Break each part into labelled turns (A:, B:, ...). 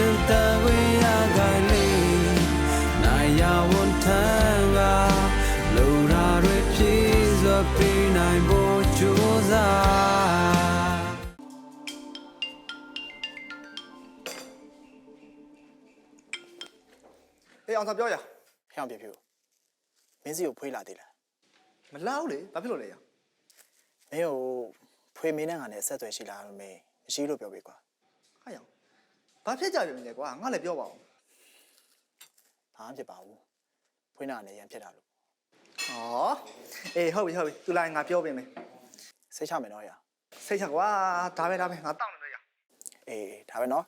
A: ရှင်တဝေးရကိုင်လေးနိုင်ရဝန်ထမ်းကလူရာတွေပြည့်စွာပြီးနိုင်ဖို့ကြိုးစား
B: ဟေးအောင်သာပြောရ
C: ဖျောင်းပြပြမင်းစီကိုဖွေးလာသေးလား
B: မလောက်လေဘာဖြစ်လို့လဲရ
C: မင်းကိုဖွေးမင်းနဲ့ငါနဲ့ဆက်သွယ်ရှိလားလို့မေးမရှိလို့ပြောပေးကွာ
B: ဟာရအောင် ဘာဖြစ်ကြပြီလဲကွာငါလည်းပြောပါအောင်
C: ဘာမှဖြစ်ပါဘူးဖွေးနာနဲ့ရန်ဖြစ်တာလို့
B: ဟောအေးဟုတ်ပြီဟုတ်ပြီသူလာရင်ငါပြောပေးမယ်
C: စိတ်ချမယ်နော်ရ
B: စိတ်ချကွာဒါပဲဒါပဲငါတောင်းနေလို့ရ
C: အေးဒါပဲနော်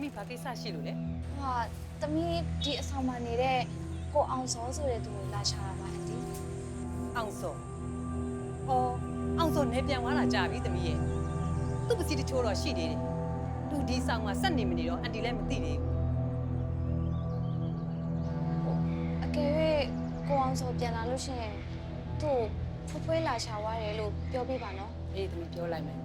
D: သမီးဘာကိစ္စရှိလို့လဲ
E: ဟိုတမီးဒီအဆောင်မှာနေတဲ့ကိုအောင်စောဆိုတဲ့သူကိုလာရှာတာပါအတီ
D: အောင်စောအော်အောင်စောနေပြန်သွားတာကြာပြီသမီးရဲ့သူ့ပစီတချိုးတော့ရှိသေးတယ်သူဒီဆောင်မှာစက်နေမနေတော့အန်တီလည်းမသိသေးဘူး
E: အကယ်၍ကိုအောင်စောပြန်လာလို့ရှိရင်သူ့ကိုဖွဖွေးလာရှာသွားတယ်လို့ပြောပြပါနော်
D: အေးသမီးပြောလိုက်မယ်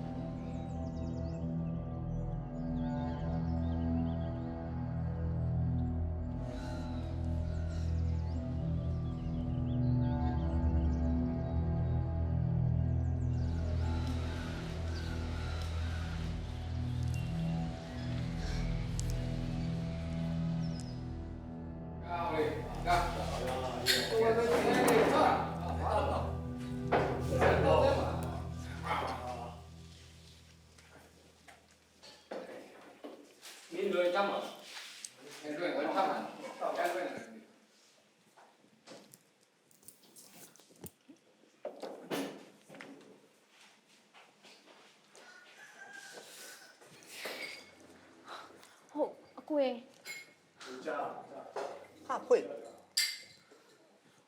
E: ဟာ
B: ဖွေ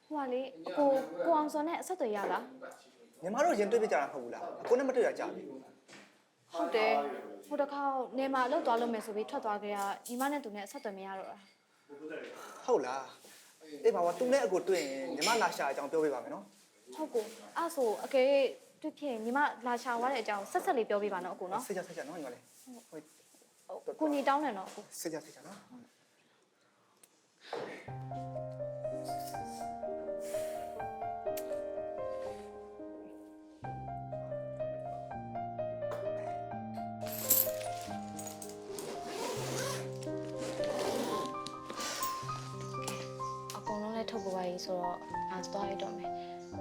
E: ဟိုကလေအကိုကိုအောင်စောနဲ့အဆက်အသွယ်ရလား
B: ညီမတို့ရင်တွေ့ပြကြတာမဟုတ်ဘူးလားကိုနဲ့မတွေ့ရကြပြီ
E: ဟုတ်တယ်ဟိုတစ်ခါနေမှာလောက်သွားလို့မယ်ဆိုပြီးထွက်သွားကြရညီမနဲ့သူနဲ့အဆက်အသွယ်မရတော့တာ
B: ဟုတ်လားအေးပါဝသူနဲ့အကိုတွေ့ရင်ညီမလာရှာအကြောင်းပြောပေးပါမယ်နော်
E: ဟုတ်ကိုအဲ့ဆိုအကယ်၍တွေ့ဖြစ်ရင်ညီမလာရှာသွားတဲ့အကြောင်းဆက်ဆက်လေးပြောပြပါနော်အကိုနော်
B: စိတ်ချစိတ်ချနော်ညီမလေးဟို
E: ဟုတ်ကိုညီတောင်းတယ်နော်အကို
B: စိတ်ချစိတ်ချနော်
E: အကုန်လုံးလည်းထုတ်ပေါ်ပါပြီဆိုတော့အာသွားရတော့မယ်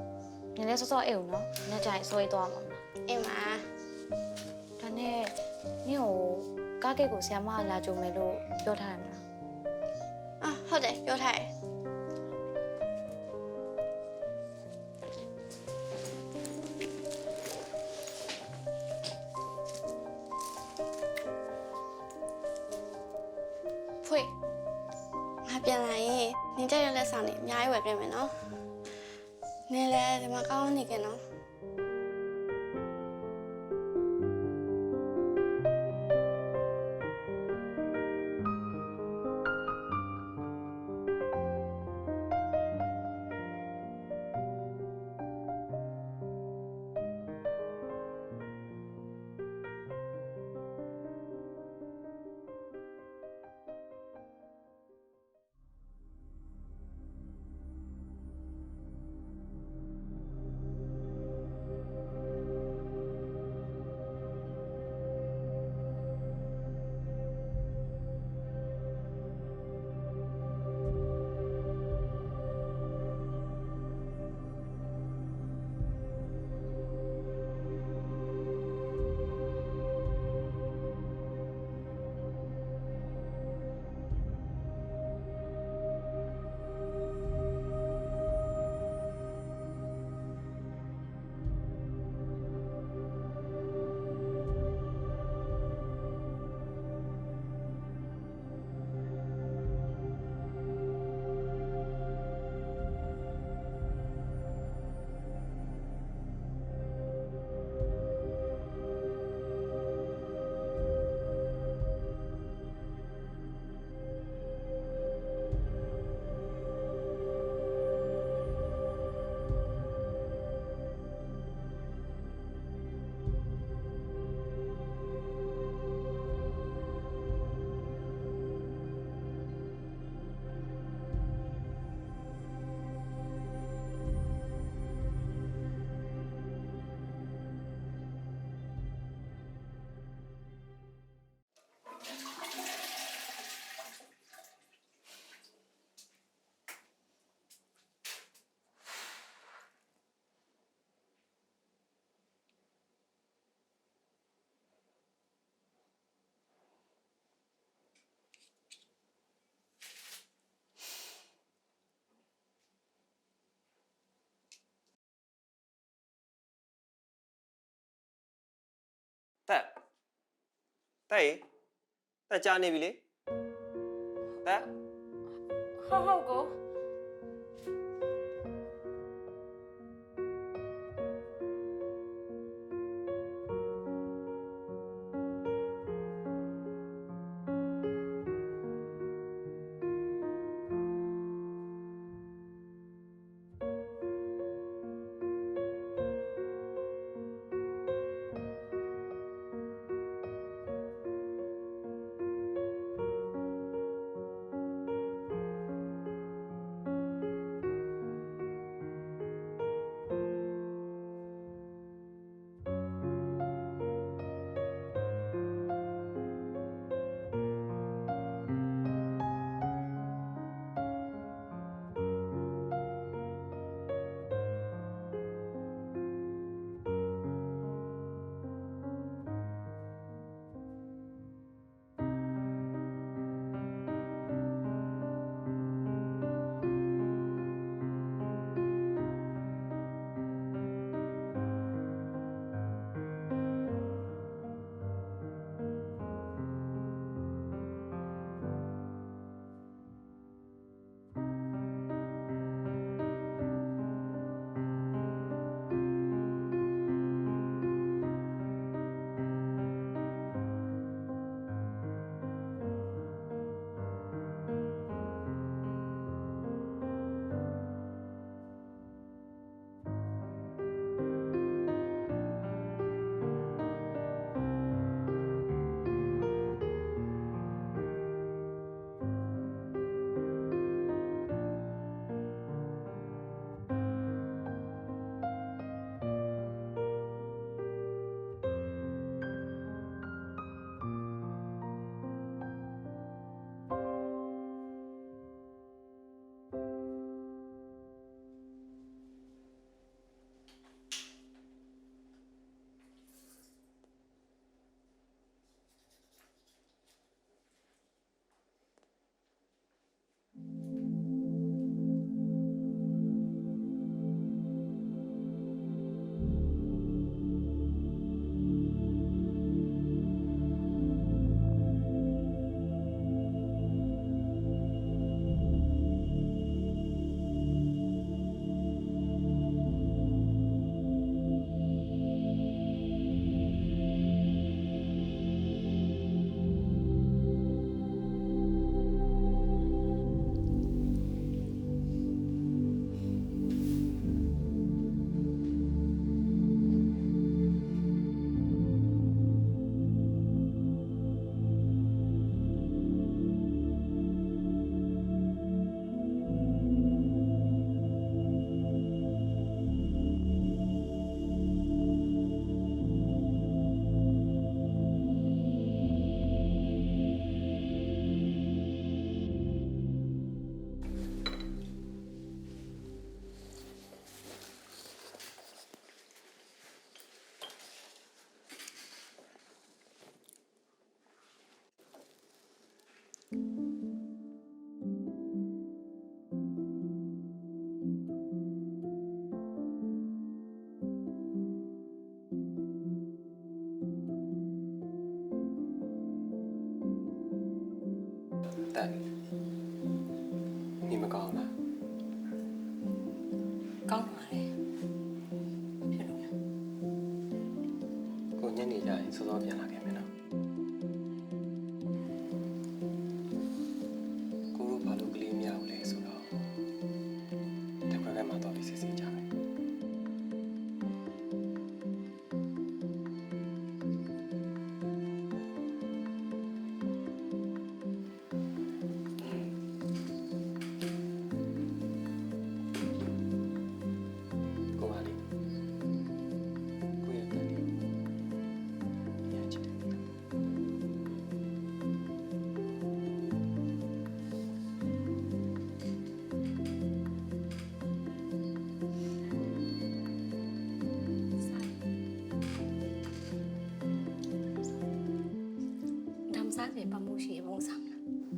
E: ။ညနေစောစောအိမ်ဦးနော်။ညကြရင်စောရေးသွားမှာမလား
F: အင်းမ။
E: ဒါနဲ့နင့်ကိုကားကိတ်ကိုဆရာမကလာကြုံမယ်လို့ပြောထားတယ်မလား
F: တက်တက်
G: ရေတက်ကြနေပြီလေတက်
H: ဟုတ်ဟုတ်ကို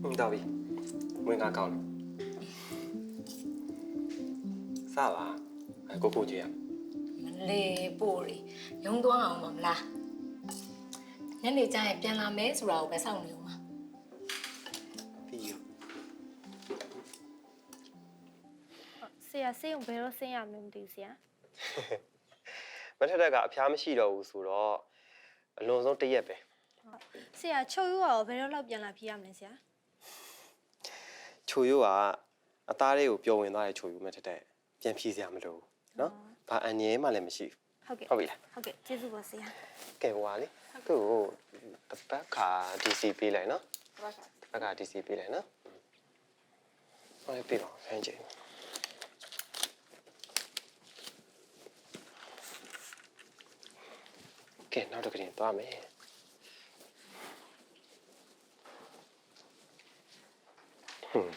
G: ဟုတ်တော့ပြီဝင်ကားကောင်းစပါကိုကိုကြီးอ่ะ
I: မလေးပို့ရီရုံသွားအောင်မမလားညနေကျရင်ပြန်လာမယ်ဆိုတာကိုပဲစောင့်နေဦးမှာ
J: ပြီးရော
G: ဆရာဆေးုံဘယ်တော့ဆင်းရမလဲမသိဘူးဆရာ
H: မထက်တက်ကအဖျားမရှိတော့ဘူးဆိုတော့အလွန်ဆုံးတစ်ရက်ပဲ
G: ဆရာချုပ်ရွာကိုဘယ်တော့လောက်ပြန်လာဖြစ်ရမလဲဆရာ
H: ချိုရိုးကအသားလေးကိုပျော်ဝင်သွားတဲ့ချိုရိုးမထက်တက်ပြန်ဖြီးစရာမလိုဘူးနော်ဘာအန်ရဲမှလည်းမရှိ
G: ဟုတ်ကဲ့
H: ဘူးဟုတ်ပြီလား
G: ဟုတ်ကဲ့ကျေးဇူးပါဆရာ
H: ကဲဟိုပါလေသူ့ကိုတစ်ပတ်ခါ DC ပေးလိုက်နော်တစ်ပတ်ခါ DC ပေးလိုက်နော်ဟောလေးပေးပါဖမ်းကြည့်ကဲနောက်တစ်ခါရင်သွားမယ် ဟွန်း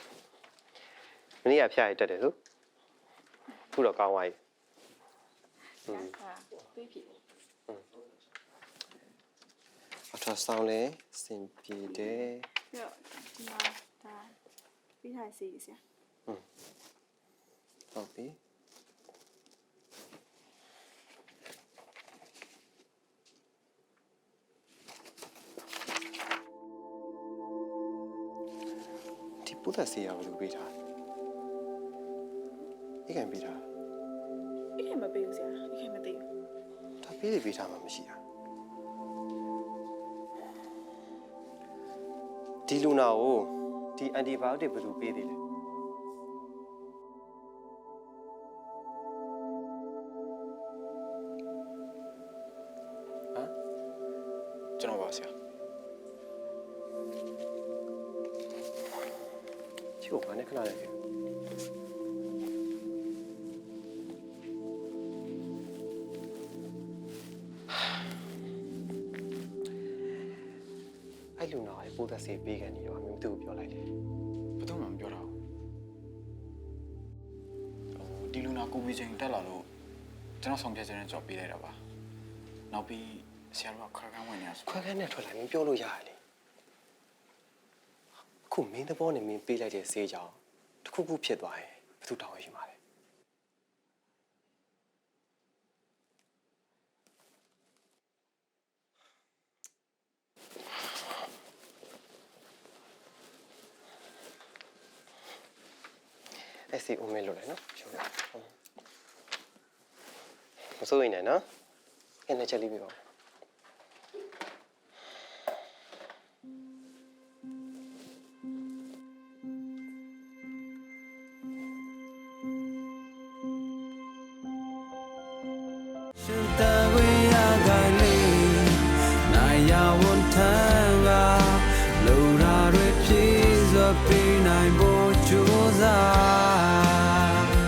H: မနေ့ကဖျားရတက်တယ်ဆိုခုတော့ကောင်းသွားပြီဟွန်းအထဆောင်လဲစင်ပြေတယ်
F: ပြီးတော့ဒီမှာဒါပြီးထားစီဆရာ
H: ဟုတ်ပြီ ပုဒ်သက်စီရဘယ်လိုပေးထားလဲဒီကံပေးထား
F: ဒီခေတ်မပေးဘူးဆရာဒီခေတ်မသိဘူး
H: ဒါပေးတယ်ပေးထားမှမရှိတာဒီလူနာကိုဒီအန်တီဘိုယိုတစ်ဘယ်လိုပေးသေးလဲ ချို့ဘာနဲ့ခဏလေးအဲ့လူနာရဲ့ပိုးသက်စေးပေးကန်နေတော့မင်းတို့ပြောလိုက်လေ
K: ဘယ်သူမှမပြောတာဘူးဟိုဒီလူနာကိုဗီချိန်တက်လာလို့ကျွန်တော်ဆောင်ဖြတ်ခြင်းနဲ့ကြော်ပေးလိုက်တာပါနောက်ပြီးဆရာတို့ကခွဲခန်းဝင်နေရဆို
H: ခွဲခန်းနဲ့ထွက်လာမင်းပြောလို့ရတယ်လေ အခုမင်းသဘောနဲ့မင်းပေးလိုက်တဲ့စေးကြောင်တစ်ခုခုဖြစ်သွားရင်ဘယ်သူတောင်းရရှိမှာလဲအဲ့စီဦးမေလို့လေနော်ရှုံးလိုက်မစိုးရင်လည်းနော်ခင်းနေချက်လေးပြပါဦး